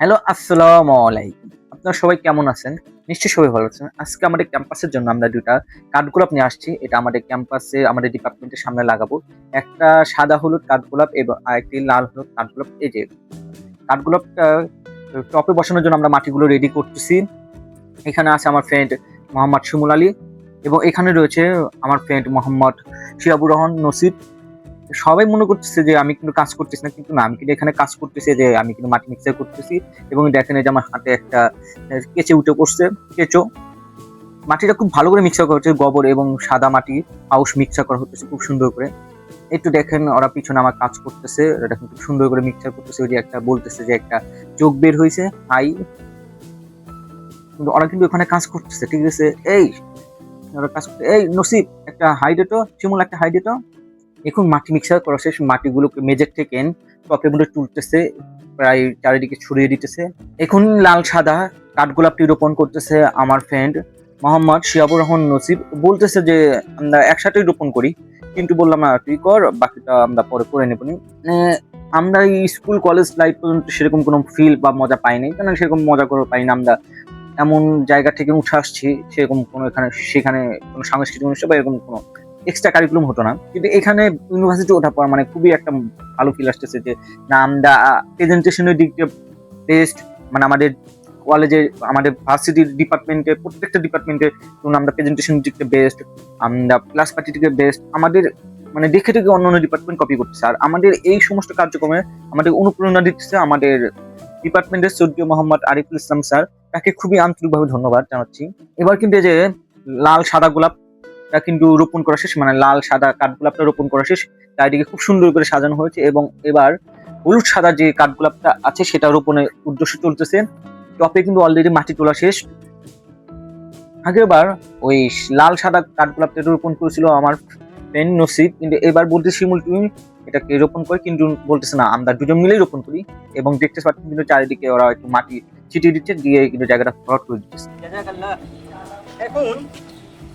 Hello, আসসালামু আলাইকুম। আপনারা সবাই কেমন আছেন? নিশ্চয়ই সবাই ভালো আছেন। আজকে আমাদের ক্যাম্পাসের জন্য আমরা দুটা কাঠগোলাপ নিয়ে আসছি। এটা আমাদের ক্যাম্পাসে, আমাদের ডিপার্টমেন্টের সামনে লাগাবো। একটা সাদা হলুদ কাঠগোলাপ এবং আরেকটি লাল হলুদ কাঠগোলাপ। এই যে কাঠগোলাপটা টপে বসানোর জন্য আমরা মাটিগুলো রেডি করতেছি। এখানে আছে আমার ফ্রেন্ড মোহাম্মদ শিমুল আলী এবং এখানে রয়েছে আমার ফ্রেন্ড মোহাম্মদ শিয়াবুর রহমান নসিব সবাই মনে করতেছে যে আমি কিন্তু কাজ করতেছি না, কিন্তু না, আমি কিন্তু এখানে কাজ করতেছি, যে আমি কিন্তু মাটি মিক্সার করতেছি এবং দেখেন যে আমার হাতে একটা কেঁচে উঠে পড়ছে, কেঁচো। মাটিটা খুব ভালো করে মিক্সার করা হচ্ছে, গোবর এবং সাদা মাটি হাউস মিক্সার করা হচ্ছে খুব সুন্দর করে। একটু দেখেন ওরা পিছনে আমার কাজ করতেছে এটা খুব সুন্দর করে মিক্সার করতেছে, ওই যে একটা বলতেছে যে একটা চোখ বের হয়েছে, হাই। কিন্তু ওরা কিন্তু ওখানে কাজ করতেছে, ঠিক আছে? এই, ওরা কাজ করতে এই, নসিব, একটা হাই ডেটো শিমুল একটা হাই ডেটো এখন মাটি মিক্সার করা শেষ, মাটিগুলোকে মেজের থেকে মধ্যে তুলতেছে, প্রায় চারিদিকে ছড়িয়ে দিতেছে। এখন লাল সাদা কাঠগোলাপটি রোপণ করতেছে আমার ফ্রেন্ড মোহাম্মদ শিয়াবুর রহমান নসিব। বলতেছে যে, আমরা একসাথেই রোপণ করি। কিন্তু বললাম না তুই কর, বাকিটা আমরা পরে করে নেব। মানে আমরা এই স্কুল কলেজ লাইফ পর্যন্ত সেরকম কোনো ফিল বা মজা পাইনি কারণ সেরকম মজা করে পাই না আমরা। এমন জায়গা থেকে উঠে আসছি, সেরকম কোনো এখানে, সেখানে কোনো সাংস্কৃতিক অনুষ্ঠান বা এরকম কোনো এক্সট্রা কারিকুলাম হতো না। কিন্তু এখানে ইউনিভার্সিটি ওঠার পর মানে খুবই একটা ভালো ফিল আসতেছে যে না আমরা প্রেজেন্টেশনের দিক দিয়ে বেস্ট মানে আমাদের কলেজে আমাদের ভার্সিটির ডিপার্টমেন্টে প্রত্যেকটা ডিপার্টমেন্টে আমরা প্রেজেন্টেশন দিক দিয়ে বেস্ট আমরা ক্লাস পার্টি থেকে বেস্ট আমাদের মানে দেখে দেখে অন্য অন্য ডিপার্টমেন্ট কপি করতেছে। আর আমাদের এই সমস্ত কার্যক্রমে আমাদের অনুপ্রেরণা দিচ্ছে আমাদের ডিপার্টমেন্টের সৌদ্য মোহাম্মদ আরিফুল ইসলাম স্যার। তাকে খুবই আন্তরিকভাবে ধন্যবাদ জানাচ্ছি। এবার কিন্তু যে লাল, সাদা গোলাপটা কিন্তু রোপণ করা শেষ মানে লাল সাদা কাঠগোলাপটা রোপণ করা শেষ। চারিদিকে খুব সুন্দর করে সাজানো হয়েছে এবং এবার হলুদ সাদা যে কাঠগোলাপটা আছে সেটা রোপণের উদ্দেশ্য চলতেছে। টপে কিন্তু অলরেডি মাটি তোলা শেষ। আগেরবার ওই লাল সাদা কাঠগোলাপটা রোপণ করেছিল আমার ফ্রেন্ড নসিব, কিন্তু এবার বলতে শিমুল, তুমি এটাকে রোপণ করে? কিন্তু বলতেছে, না, আমরা দুজন মিলেই রোপণ করি। এবং দেখতে পাচ্ছি কিন্তু চারিদিকে ওরা একটু মাটি ছিটিয়ে দিচ্ছে, দিয়ে কিন্তু জায়গাটা ফ্লট করে দিচ্ছে। এখন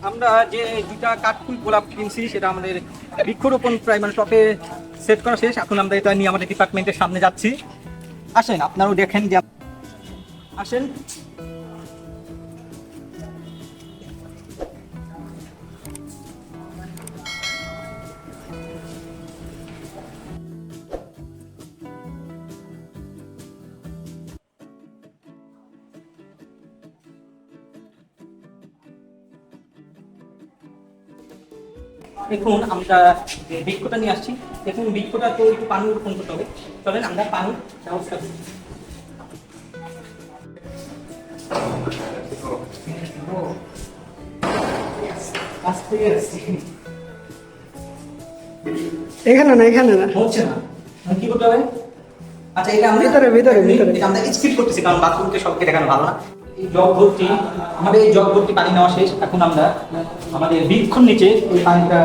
আমরা যে দুটা কাঠফুল গোলাপ কিনছি, সেটা আমাদের বৃক্ষরোপণ প্রায় মানে টপে সেট করা শেষ। এখন আমরা এটা নিয়ে আমাদের ডিপার্টমেন্টের সামনে যাচ্ছি। আসেন, আপনারাও দেখেন যে আসেন। দেখুন আমরা বৃক্ষটা নিয়ে আসছি দেখুন বৃক্ষটা তো একটু পানি রোপণ করতে হবে। চলেন আমরা পানি ব্যবস্থা করি। এখানে না এখানে না। হচ্ছে না। কি করতে হবে? আচ্ছা এটা আমরা ভিতরে, ভিতরে, ভিতরে। আমরা স্কিপ করতেছি কারণ বাথরুমকে সবকে দেখানো ভালো না? জগ ভর্তি আমাদের এই জগ ভর্তি পানি নেওয়া শেষ। এখন আমরা আমাদের নিচে পানিটা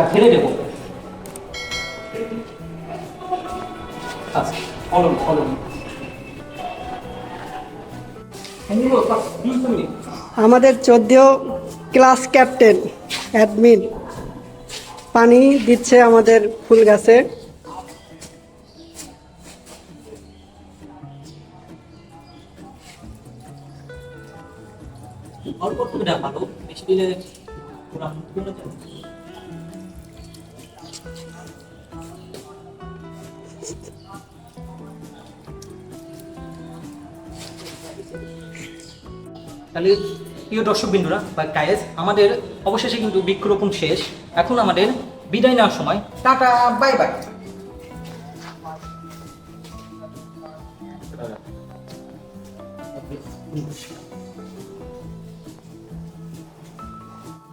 আচ্ছা আমাদের চোদ্দ ক্লাস ক্যাপ্টেন, অ্যাডমিন। পানি দিচ্ছে আমাদের ফুল গাছে। অল্প একটু ভালো বেশি দিলে যাবে। তাহলে প্রিয় দর্শক বিন্দুরা বা কায়েস আমাদের অবশেষে কিন্তু বৃক্ষরোপণ শেষ। এখন আমাদের বিদায় নেওয়ার সময়। Tata bye by